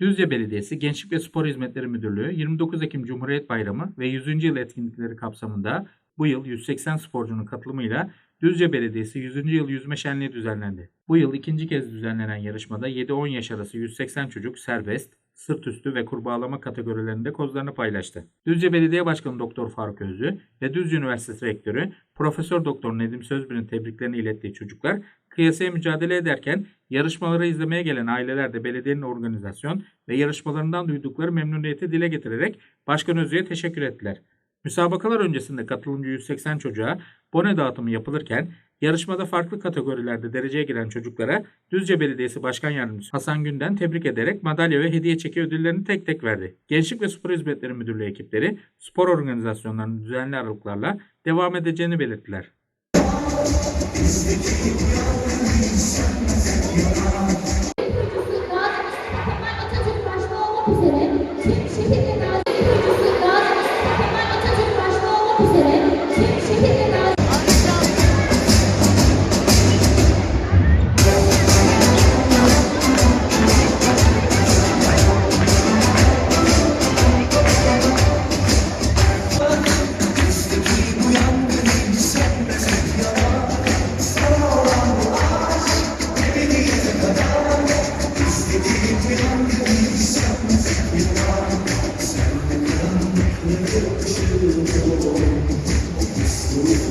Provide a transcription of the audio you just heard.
Düzce Belediyesi Gençlik ve Spor Hizmetleri Müdürlüğü 29 Ekim Cumhuriyet Bayramı ve 100. yıl etkinlikleri kapsamında bu yıl 180 sporcunun katılımıyla Düzce Belediyesi 100. yıl yüzme şenliği düzenlendi. Bu yıl ikinci kez düzenlenen yarışmada 7-10 yaş arası 180 çocuk serbest, sırt üstü ve kurbağalama kategorilerinde kozlarını paylaştı. Düzce Belediye Başkanı Doktor Faruk Özlü ve Düzce Üniversitesi Rektörü Profesör Doktor Nedim Sözbir'in tebriklerini ilettiği çocuklar kıyasaya mücadele ederken yarışmaları izlemeye gelen aileler de belediyenin organizasyon ve yarışmalarından duydukları memnuniyeti dile getirerek Başkan Özlü'ye teşekkür ettiler. Müsabakalar öncesinde katılımcı 180 çocuğa bone dağıtımı yapılırken yarışmada farklı kategorilerde dereceye giren çocuklara Düzce Belediyesi Başkan Yardımcısı Hasan Günden tebrik ederek madalya ve hediye çeki ödüllerini tek tek verdi. Gençlik ve Spor Hizmetleri Müdürlüğü ekipleri spor organizasyonlarının düzenli aralıklarla devam edeceğini belirttiler. üzere tüm şehirle dair Thank you. Thank you.